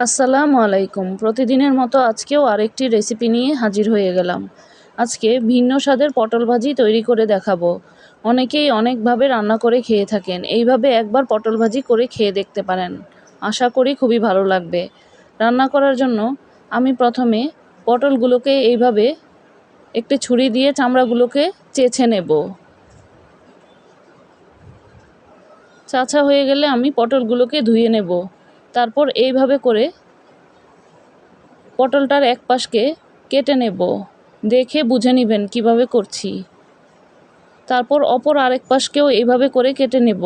আসসালামু আলাইকুম। প্রতিদিনের মতো আজকেও আরেকটি রেসিপি নিয়ে হাজির হয়ে গেলাম। আজকে ভিন্ন স্বাদের পটল ভাজি তৈরি করে দেখাবো। অনেকেই অনেকভাবে রান্না করে খেয়ে থাকেন। এইভাবে একবার পটল ভাজি করে খেয়ে দেখতে পারেন। আশা করি খুবই ভালো লাগবে। রান্না করার জন্য আমি প্রথমে পটলগুলোকে এইভাবে একটি ছুরি দিয়ে চামড়াগুলোকে চেছে নেব। চাছা হয়ে গেলে আমি পটলগুলোকে ধুয়ে নেব। তারপর এইভাবে করে পটলটার এক পাশকে কেটে নেব। দেখে বুঝে নেবেন কীভাবে করছি। তারপর অপর আরেক পাশকেও এইভাবে করে কেটে নেব।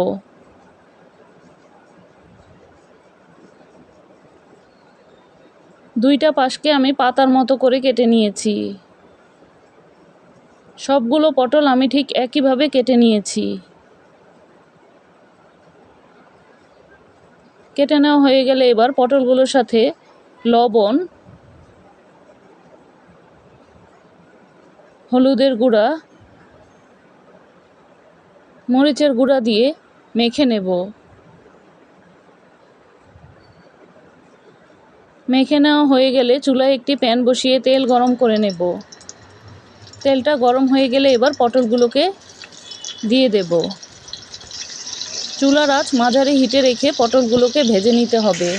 দুইটা পাশকে আমি পাতার মতো করে কেটে নিয়েছি। সবগুলো পটল আমি ঠিক একইভাবে কেটে নিয়েছি। কেটে নেওয়া হয়ে গেলে এবার পটলগুলোর সাথে লবণ, হলুদের গুঁড়া, মরিচের গুঁড়া দিয়ে মেখে নেব। মেখে নেওয়া হয়ে গেলে চুলায় একটি প্যান বসিয়ে তেল গরম করে নেব। তেলটা গরম হয়ে গেলে এবার পটলগুলোকে দিয়ে দেবো। চুলার আঁচ মাঝারি হিটে রেখে পটলগুলোকে ভেজে নিতে হবে।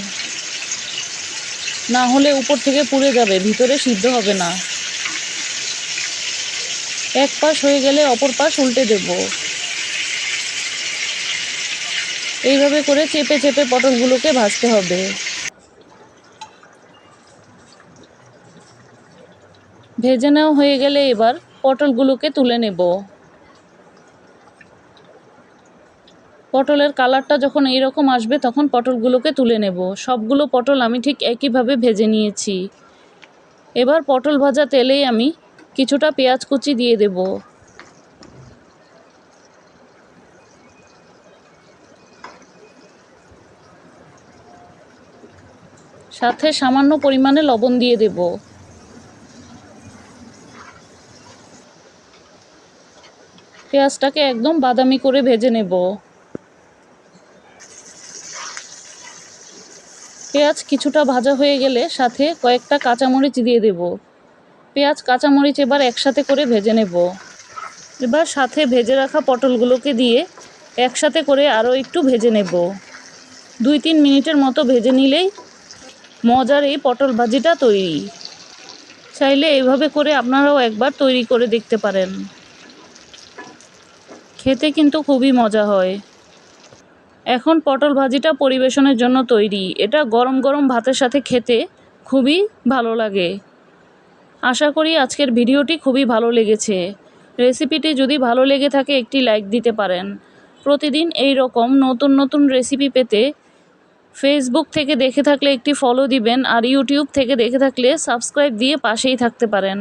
না হলে উপর থেকে পুড়ে যাবে, ভিতরে সিদ্ধ হবে না। এক পাশ হয়ে গেলে অপর পাশ উল্টে দেব। এইভাবে করে চেপে চেপে পটলগুলোকে ভাজতে হবে। ভেজে নেওয়া হয়ে গেলে এবার পটলগুলোকে তুলে নেব। পটলের কালারটা যখন এইরকম আসবে, তখন পটলগুলোকে তুলে নেব। সবগুলো পটল আমি ঠিক একইভাবে ভেজে নিয়েছি। এবার পটল ভাজা তেলেই আমি কিছুটা পেঁয়াজ কুচি দিয়ে দেব। সাথে সামান্য পরিমাণে লবণ দিয়ে দেব। পেঁয়াজটাকে একদম বাদামি করে ভেজে নেব। পেঁয়াজ কিছুটা ভাজা হয়ে গেলে সাথে কয়েকটা কাঁচামরিচ দিয়ে দেব। পেঁয়াজ, কাঁচামরিচ এবার একসাথে করে ভেজে নেব। এবার সাথে ভেজে রাখা পটলগুলোকে দিয়ে একসাথে করে আরও একটু ভেজে নেব। দুই তিন মিনিটের মতো ভেজে নিলেই মজার এই পটল ভাজিটা তৈরি। চাইলে এইভাবে করে আপনারাও একবার তৈরি করে দেখতে পারেন। খেতে কিন্তু খুবই মজা হয়। এখন পটল ভাজিটা পরিবেশনের জন্য তৈরি। এটা গরম গরম ভাতের সাথে খেতে খুবই ভালো লাগে। আশা করি আজকের ভিডিওটি খুবই ভালো লেগেছে। রেসিপিটি যদি ভালো লেগে থাকে একটি লাইক দিতে পারেন। প্রতিদিন এই রকম নতুন নতুন রেসিপি পেতে ফেসবুক থেকে দেখে থাকলে একটি ফলো দিবেন আর ইউটিউব থেকে দেখে থাকলে সাবস্ক্রাইব দিয়ে পাশেই থাকতে পারেন।